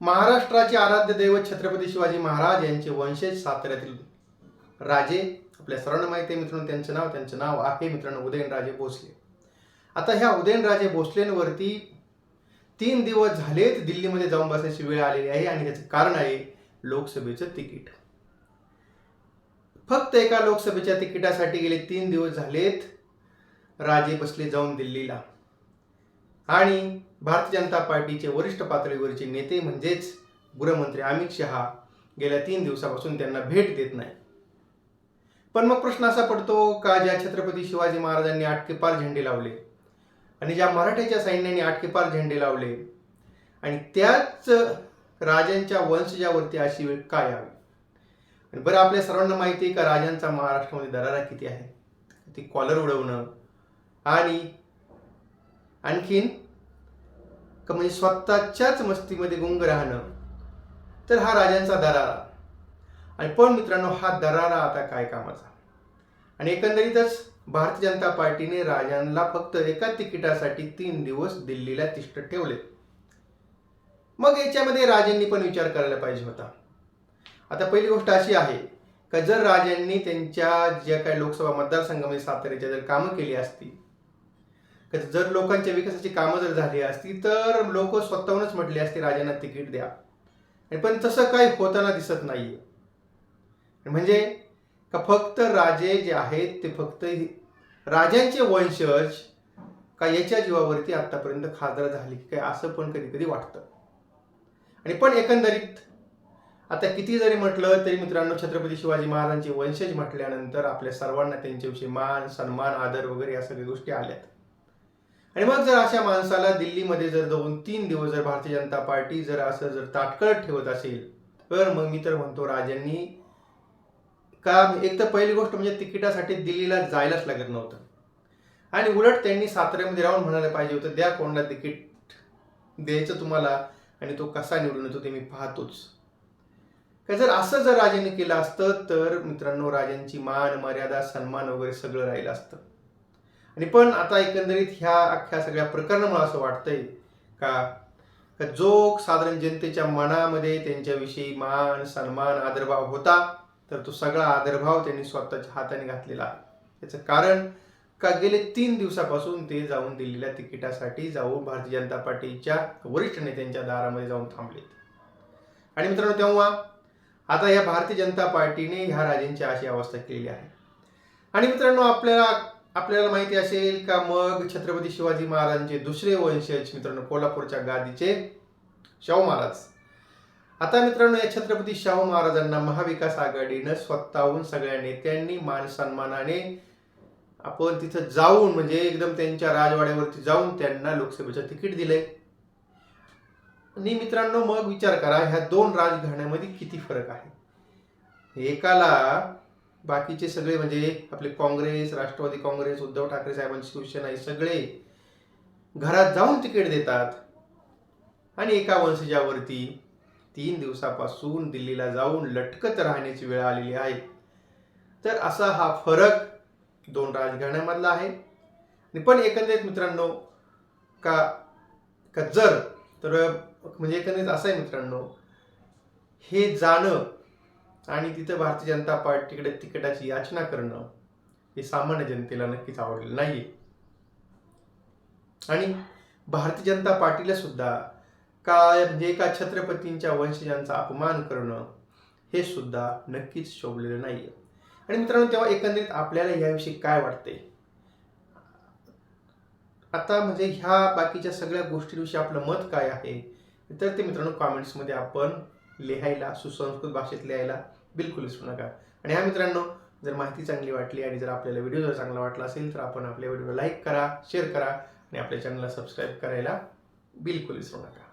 महाराष्ट्राचे आराध्य दैवत छत्रपती शिवाजी महाराज यांचे वंशज साताऱ्यातील राजे. आपल्या सर्वांना माहिती आहे मित्रांनो त्यांचं नाव त्यांचं नाव आहे मित्रांनो उदयनराजे भोसले. आता ह्या उदयनराजे भोसलेंवरती तीन दिवस झालेत दिल्लीमध्ये जाऊन बसायची वेळ आलेली आहे आणि त्याचं कारण आहे लोकसभेचं तिकीट. फक्त एका लोकसभेच्या तिकिटासाठी गेले तीन दिवस झालेत. राजे बसले जाऊन दिल्लीला. आणि भारतीय जनता पार्टीचे वरिष्ठ पातळीवरचे नेते म्हणजेच गृहमंत्री अमित शहा गेल्या तीन दिवसापासून त्यांना भेट देत नाही. पण मग प्रश्न असा पडतो का ज्या छत्रपती शिवाजी महाराजांनी आटकेपार झेंडे लावले आणि ज्या मराठ्याच्या सैन्याने आटकेपार झेंडे लावले आणि त्याच राजांच्या वंशजावरती अशी वेळ काय यावी? आणि बरं आपल्या सर्वांना माहिती आहे का राजांचा महाराष्ट्रामध्ये दरारा किती आहे? ती कॉलर उडवणं आणि आणखीन का म्हणजे स्वतःच्याच मस्तीमध्ये गुंग राहणं. तर हा राजांचा दरारा. आणि पण मित्रांनो हा दरारा आता काय कामाचा? आणि एकंदरीतच भारतीय जनता पार्टीने राजांना फक्त एका तिकिटासाठी तीन दिवस दिल्लीला तिष्ठ ठेवले. मग याच्यामध्ये राजांनी पण विचार करायला पाहिजे होता. आता पहिली गोष्ट अशी आहे का जर राजांनी त्यांच्या ज्या काही लोकसभा मतदारसंघामध्ये साताऱ्याच्या जर कामं केली असती जर लोकांच्या विकासाची कामं जर झाली असती तर लोक स्वतःहूनच म्हटले असते राजांना तिकीट द्या. आणि पण तसं काही होताना दिसत नाही म्हणजे का फक्त राजे जे आहेत ते फक्त राजांचे वंशज का याच्या जीवावरती आतापर्यंत खासदार झाली की काय असं पण कधी कधी वाटतं. आणि पण एकंदरीत आता किती जरी म्हटलं तरी मित्रांनो छत्रपती शिवाजी महाराजांचे वंशज म्हटल्यानंतर आपल्या सर्वांना त्यांच्याविषयी मान सन्मान आदर वगैरे या सगळ्या गोष्टी आल्यात. आणि मग जर अशा माणसाला दिल्लीमध्ये जर दोन तीन दिवस जर भारतीय जनता पार्टी जर असं जर ताटकळत ठेवत असेल तर मग मी तर म्हणतो राजांनी का एक तर पहिली गोष्ट म्हणजे तिकिटासाठी दिल्लीला जायलाच लागत नव्हतं. आणि उलट त्यांनी साताऱ्यामध्ये राहून म्हणायला पाहिजे होतं द्या कोणाला तिकीट द्यायचं तुम्हाला आणि तो कसा निवडून येतो ते मी पाहतोच. का जर असं जर राजांनी केलं असतं तर मित्रांनो राजांची मान मर्यादा सन्मान वगैरे सगळं राहिलं असतं. आणि पण आता एकंदरीत ह्या अख्ख्या सगळ्या प्रकरणामुळे असं वाटतंय का का जो साधारण जनतेच्या मनामध्ये त्यांच्याविषयी मान सन्मान आदरभाव होता तर तो सगळा आदरभाव त्यांनी स्वतःच्या हाताने घातलेला त्याचं कारण का गेले तीन दिवसापासून ते जाऊन दिलेल्या तिकिटासाठी जाऊन भारतीय जनता पार्टीच्या वरिष्ठ नेत्यांच्या दारामध्ये जाऊन थांबलेत. आणि मित्रांनो तेव्हा आता या भारतीय जनता पार्टीने ह्या राजेंची अशी अवस्था केलेली आहे. आणि मित्रांनो आपल्याला आपल्याला माहिती असेल का मग छत्रपती शिवाजी महाराजांचे दुसरे वंशज मित्रांनो कोल्हापूरच्या गादीचे शाहू महाराज. आता मित्रांनो या छत्रपती शाहू महाराजांना महाविकास आघाडीनं स्वतःहून सगळ्या नेत्यांनी मान सन्मानाने आपण तिथं जाऊन म्हणजे एकदम त्यांच्या राजवाड्यावरती जाऊन त्यांना लोकसभेचं तिकीट दिलंय. आणि मित्रांनो मग विचार करा ह्या दोन राजघराण्यामध्ये किती फरक आहे? एकाला बाकीचे सगळे म्हणजे आपले काँग्रेस राष्ट्रवादी काँग्रेस उद्धव ठाकरे साहेबांची शिवसेना हे सगळे घरात जाऊन तिकीट देतात. आणि एका वंशजावरती तीन दिवसापासून दिल्लीला जाऊन लटकत राहण्याची वेळ आलेली आहे. तर असा हा फरक दोन राजघराण्यामधला आहे. आणि पण एकंदरीत मित्रांनो का का जर तर म्हणजे एकंदरीत असं आहे मित्रांनो हे जाणं आणि तिथं भारतीय जनता पार्टीकडे तिकिटाची याचना करणं हे सामान्य जनतेला नक्कीच आवडलेलं नाही आणि भारतीय जनता पार्टीला सुद्धा काय म्हणजे एका छत्रपतींच्या वंशजांचा अपमान करणं हे सुद्धा नक्कीच शोभलेलं नाही आणि मित्रांनो तेव्हा एकंदरीत आपल्याला याविषयी काय वाटते आता म्हणजे ह्या बाकीच्या सगळ्या गोष्टींविषयी आपलं मत काय आहे? तर ते मित्रांनो कॉमेंट्समध्ये आपण लिहायला सुसंस्कृत भाषेत लिहायला बिलकुल विसरू नका. आणि ह्या मित्रांनो जर माहिती चांगली वाटली आणि जर आपल्याला व्हिडिओ जर चांगला वाटला असेल तर आपण आपल्या व्हिडिओला लाईक करा शेअर करा आणि आपल्या चॅनलला सबस्क्राईब करायला बिलकुल विसरू नका.